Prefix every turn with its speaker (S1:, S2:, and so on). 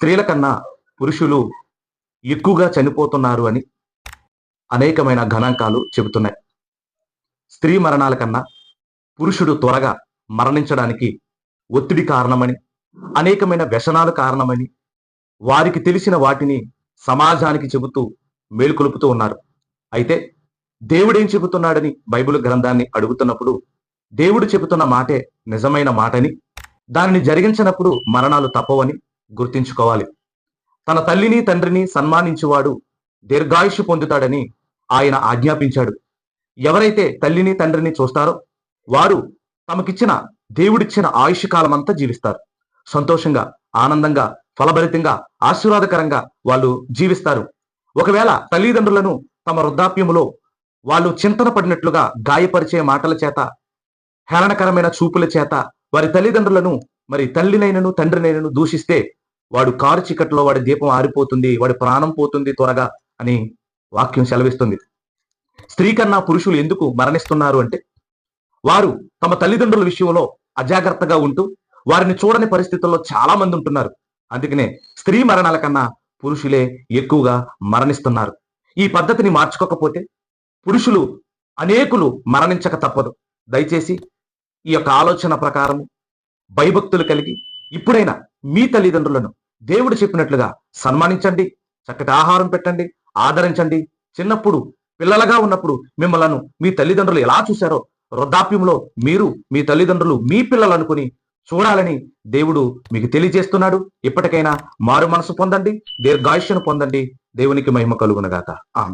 S1: స్త్రీల కన్నా పురుషులు ఎక్కువగా చనిపోతున్నారు అని అనేకమైన గణాంకాలు చెబుతున్నాయి. స్త్రీ మరణాల కన్నా పురుషుడు త్వరగా మరణించడానికి ఒత్తిడి కారణమని అనేకమైన వ్యసనాలు కారణమని వారికి తెలిసిన వాటిని సమాజానికి చెబుతూ మేలుకొలుపుతూ ఉన్నారు. అయితే దేవుడేం చెబుతున్నాడని బైబిల్ గ్రంథాన్ని అడుగుతున్నప్పుడు దేవుడు చెబుతున్న మాటే నిజమైన మాటని దానిని జరిగించినప్పుడు మరణాలు తప్పవని గుర్తించుకోవాలి. తన తల్లిని తండ్రిని సన్మానించువాడు దీర్ఘాయుషు పొందుతాడని ఆయన ఆజ్ఞాపించాడు. ఎవరైతే తల్లిని తండ్రిని చూస్తారో వారు తమకిచ్చిన దేవుడిచ్చిన ఆయుష్ కాలమంతా జీవిస్తారు. సంతోషంగా ఆనందంగా ఫలభరితంగా ఆశీర్వాదకరంగా వాళ్ళు జీవిస్తారు. ఒకవేళ తల్లిదండ్రులను తమ వృద్ధాప్యములో వాళ్ళు చింతన పడినట్లుగా గాయపరిచే మాటల చేత హేళనకరమైన చూపుల చేత వారి తల్లిదండ్రులను మరి తల్లినైనను తండ్రినైనను దూషిస్తే వాడు కారు చీకట్లో వాడి దీపం ఆరిపోతుంది వాడి ప్రాణం పోతుంది త్వరగా అని వాక్యం సెలవిస్తుంది. స్త్రీ కన్నా పురుషులు ఎందుకు మరణిస్తున్నారు అంటే వారు తమ తల్లిదండ్రుల విషయంలో అజాగ్రత్తగా ఉంటూ వారిని చూడని పరిస్థితుల్లో చాలా మంది ఉంటున్నారు. అందుకనే స్త్రీ మరణాల కన్నా పురుషులే ఎక్కువగా మరణిస్తున్నారు. ఈ పద్ధతిని మార్చుకోకపోతే పురుషులు అనేకులు మరణించక తప్పదు. దయచేసి ఈ యొక్క ఆలోచన ప్రకారం భయభక్తులు కలిగి ఇప్పుడైనా మీ తల్లిదండ్రులను దేవుడు చెప్పినట్లుగా సన్మానించండి చక్కటి ఆహారం పెట్టండి ఆదరించండి. చిన్నప్పుడు పిల్లలుగా ఉన్నప్పుడు మిమ్మలను మీ తల్లిదండ్రులు ఎలా చూశారో వృద్ధాప్యంలో మీరు మీ తల్లిదండ్రులు మీ పిల్లలు అనుకుని చూడాలని దేవుడు మీకు తెలియజేస్తున్నాడు. ఇప్పటికైనా మారు మనసు పొందండి దీర్ఘాయుష్యను పొందండి. దేవునికి మహిమ కలుగునగాక ఆమె